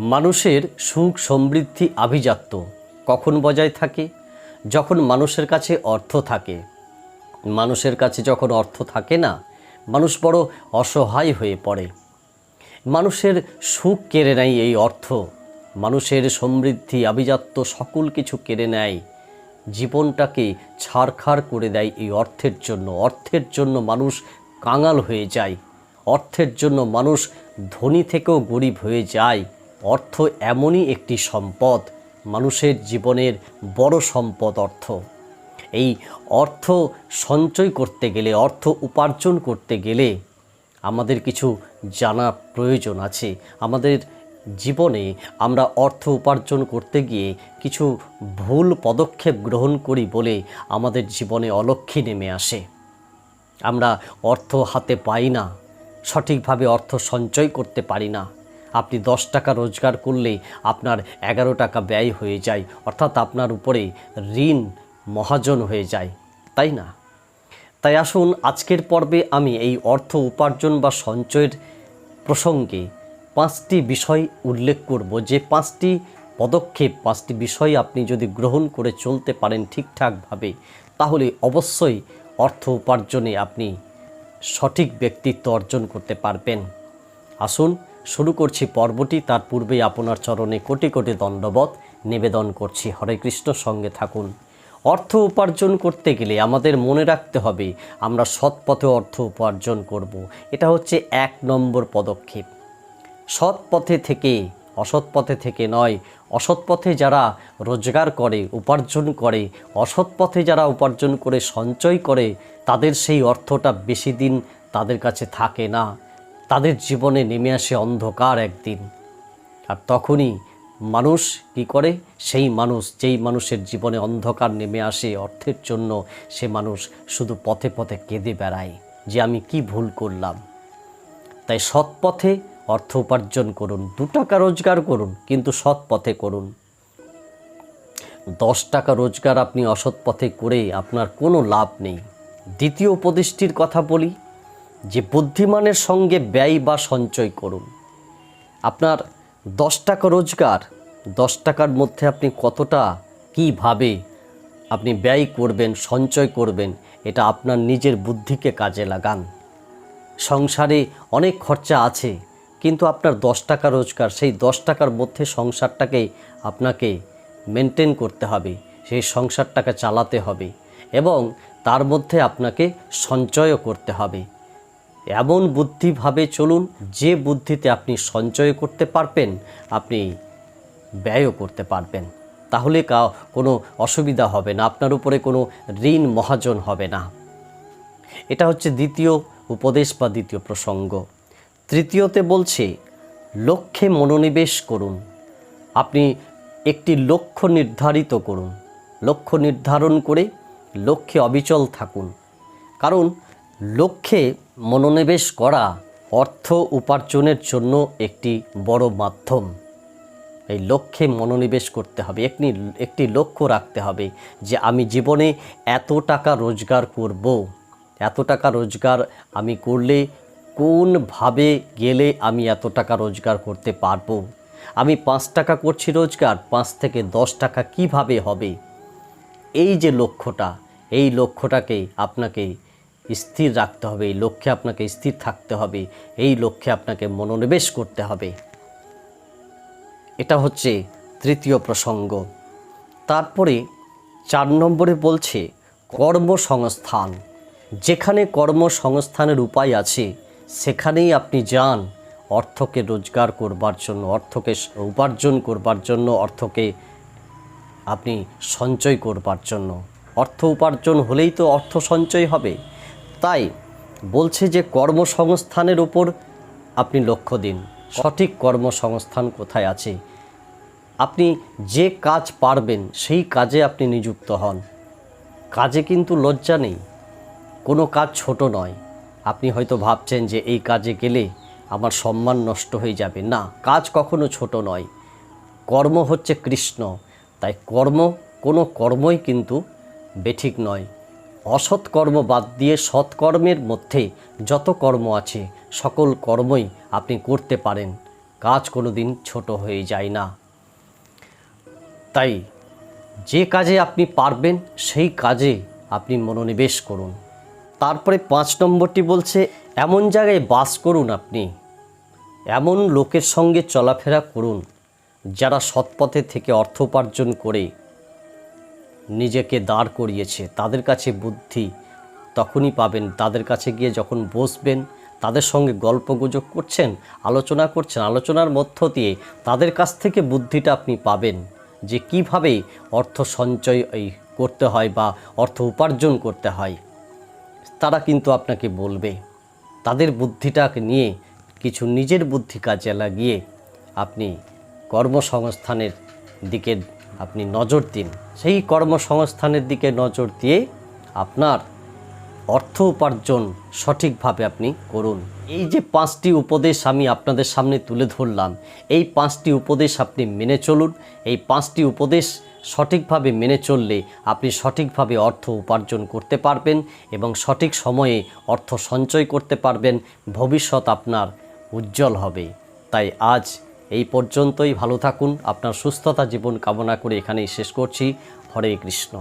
মানুষের সুখ সমৃদ্ধি আভিজাত্য কখন বজায় থাকে? যখন মানুষের কাছে অর্থ থাকে। মানুষের কাছে যখন অর্থ থাকে না, মানুষ বড় অসহায় হয়ে পড়ে। মানুষের সুখ কেড়ে নেয় এই অর্থ। মানুষের সমৃদ্ধি আভিজাত্য সকল কিছু কেড়ে নেয়। জীবনটাকে ছাড়খাড় করে দেয় এই অর্থের জন্য। অর্থের জন্য মানুষ কাঙাল হয়ে যায়। অর্থের জন্য মানুষ ধনী থেকেও গরিব হয়ে যায়। অর্থ এমনই একটি সম্পদ, মানুষের জীবনের বড় সম্পদ অর্থ। এই অর্থ সঞ্চয় করতে গেলে, অর্থ উপার্জন করতে গেলে আমাদের কিছু জানা প্রয়োজন আছে। আমাদের জীবনে আমরা অর্থ উপার্জন করতে গিয়ে কিছু ভুল পদক্ষেপ গ্রহণ করি বলে আমাদের জীবনে অলক্ষী নেমে আসে। আমরা অর্থ হাতে পাই না, সঠিকভাবে অর্থ সঞ্চয় করতে পারি না। আপনি দশ টাকা রোজগার করলে আপনার এগারো টাকা ব্যয় হয়ে যায়, অর্থাৎ আপনার উপরে ঋণ মহাজন হয়ে যায়, তাই না? তাই আসুন আজকের পর্বে আমি এই অর্থ উপার্জন বা সঞ্চয়ের প্রসঙ্গে পাঁচটি বিষয় উল্লেখ করব। যে পাঁচটি পদক্ষেপ, পাঁচটি বিষয় আপনি যদি গ্রহণ করে চলতে পারেন ঠিকঠাকভাবে, তাহলে অবশ্যই অর্থ উপার্জনে আপনি সঠিক ব্যক্তিত্ব অর্জন করতে পারবেন। আসুন শুরু করছি পর্বটি। তার পূর্বে আপনার চরণে কোটি কোটি দণ্ডবত নিবেদন করছি। হরে কৃষ্ণ, সঙ্গে থাকুন। অর্থ উপার্জন করতে গেলে আমাদের মনে রাখতে হবে, আমরা সৎ পথে অর্থ উপার্জন করব। এটা হচ্ছে এক নম্বর পদক্ষেপ। সৎ পথে থেকে, অসৎ পথে থেকে নয়, অসৎ পথে যারা রোজগার করে, উপার্জন করে, অসৎ পথে যারা উপার্জন করে, সঞ্চয় করে, তাদের সেই অর্থটা বেশি দিন তাদের কাছে থাকে না। তাদের জীবনে নেমে আসে অন্ধকার একদিন। আর তখনই মানুষ কি করে? সেই মানুষ, যেই মানুষের জীবনে অন্ধকার নেমে আসে অর্থের জন্য, সে মানুষ শুধু পথে পথে কেঁদে বেড়ায় যে আমি কি ভুল করলাম। তাই সৎ পথে অর্থ উপার্জন করুন, দু টাকা রোজগার করুন, কিন্তু সৎ পথে করুন। দশ টাকা রোজগার আপনি অসৎ পথে করে আপনার কোনো লাভ নেই। দ্বিতীয় উপদেশটির কথা বলি যে বুদ্ধিমানের সঙ্গে ব্যয় বা সঞ্চয় করুন। আপনার দশ টাকা রোজগার, দশ টাকার মধ্যে আপনি কতটা কীভাবে আপনি ব্যয় করবেন, সঞ্চয় করবেন, এটা আপনার নিজের বুদ্ধিকে কাজে লাগান। সংসারে অনেক খরচা আছে, কিন্তু আপনার দশ টাকা রোজগার, সেই দশ টাকার মধ্যে সংসারটাকে আপনাকে মেনটেন করতে হবে, সেই সংসারটাকে চালাতে হবে এবং তার মধ্যে আপনাকে সঞ্চয়ও করতে হবে। এমন বুদ্ধিভাবে চলুন যে বুদ্ধিতে আপনি সঞ্চয় করতে পারবেন, আপনি ব্যয়ও করতে পারবেন। তাহলে কা, কোনো অসুবিধা হবে না, আপনার উপরে কোনো ঋণ মহাজন হবে না। এটা হচ্ছে দ্বিতীয় উপদেশ বা দ্বিতীয় প্রসঙ্গ। তৃতীয়তে বলছে, লক্ষ্যে মনোনিবেশ করুন। আপনি একটি লক্ষ্য নির্ধারিত করুন। লক্ষ্য নির্ধারণ করে লক্ষ্যে অবিচল থাকুন। কারণ লক্ষ্যে মনোনিবেশ করা অর্থ উপার্জনের জন্য একটি বড় মাধ্যম। এই লক্ষ্যে মনোনিবেশ করতে হবে। একটি একটি লক্ষ্য রাখতে হবে যে আমি জীবনে এত টাকা রোজগার করব। এত টাকা রোজগার আমি করলে কোনভাবে গেলে আমি এত টাকা রোজগার করতে পারব? আমি পাঁচ টাকা করছি রোজগার, পাঁচ থেকে দশ টাকা কীভাবে হবে? এই যে লক্ষ্যটা, এই লক্ষ্যটাকে আপনাকে স্থির রাখতে হবে, এই লক্ষ্যে আপনাকে স্থির থাকতে হবে, এই লক্ষ্যে আপনাকে মনোনিবেশ করতে হবে। এটা হচ্ছে তৃতীয় প্রসঙ্গ। তারপরে চার নম্বরে বলছে, কর্মসংস্থান। যেখানে কর্মসংস্থানের উপায় আছে, সেখানেই আপনি যান অর্থকে রোজগার করবার জন্য, অর্থকে উপার্জন করবার জন্য, অর্থকে আপনি সঞ্চয় করবার জন্য। অর্থ উপার্জন হলেই তো অর্থ সঞ্চয় হবে। তাই বলছে যে কর্মসংস্থানের উপর আপনি লক্ষ্য দিন। সঠিক কর্মসংস্থান কোথায় আছে? আপনি যে কাজ পারবেন, সেই কাজে আপনি নিযুক্ত হন। কাজে কিন্তু লজ্জা নেই। কোনো কাজ ছোট নয়। আপনি হয়তো ভাবছেন যে এই কাজে গেলে আমার সম্মান নষ্ট হয়ে যাবে। না, কাজ কখনো ছোট নয়। কর্ম হচ্ছে কৃষ্ণ। তাই কর্ম কোনো কর্মই কিন্তু বেঠিক নয়। অসৎ কর্ম বাদ দিয়ে সৎকর্মের মধ্যে যত কর্ম আছে, সকল কর্মই আপনি করতে পারেন। কাজ কোনো দিন ছোটো হয়ে যায় না। তাই যে কাজে আপনি পারবেন, সেই কাজে আপনি মনোনিবেশ করুন। তারপরে পাঁচ নম্বরটি বলছে, এমন জায়গায় বাস করুন আপনি। এমন লোকের সঙ্গে চলাফেরা করুন, যারা সৎপথে থেকে অর্থ উপার্জন করে নিজেকে দাঁড় করিয়েছে। তাদের কাছে বুদ্ধি তখনই পাবেন। তাদের কাছে গিয়ে যখন বসবেন, তাদের সঙ্গে গল্প গুজব করছেন, আলোচনা করছেন, আলোচনার মধ্য দিয়ে তাদের কাছ থেকে বুদ্ধিটা আপনি পাবেন যে কীভাবে অর্থ সঞ্চয় এই করতে হয় বা অর্থ উপার্জন করতে হয়। তারা কিন্তু আপনাকে বলবে। তাদের বুদ্ধিটাকে নিয়ে কিছু নিজের বুদ্ধি কাজে লাগিয়ে আপনি কর্মসংস্থানের দিকে আপনি নজর দিন। সেই কর্মসংস্থানের দিকে নজর দিয়ে আপনার অর্থ উপার্জন সঠিকভাবে আপনি করুন। এই যে পাঁচটি উপদেশ আমি আপনাদের সামনে তুলে ধরলাম, এই পাঁচটি উপদেশ আপনি মেনে চলুন। এই পাঁচটি উপদেশ সঠিকভাবে মেনে চললে আপনি সঠিকভাবে অর্থ উপার্জন করতে পারবেন এবং সঠিক সময়ে অর্থ সঞ্চয় করতে পারবেন। ভবিষ্যৎ আপনার উজ্জ্বল হবে। তাই আজ এই পর্যন্তই ভালো থাকুন। আপনার সুস্থতা জীবন কামনা করে এখানেই শেষ করছি। হরে কৃষ্ণ।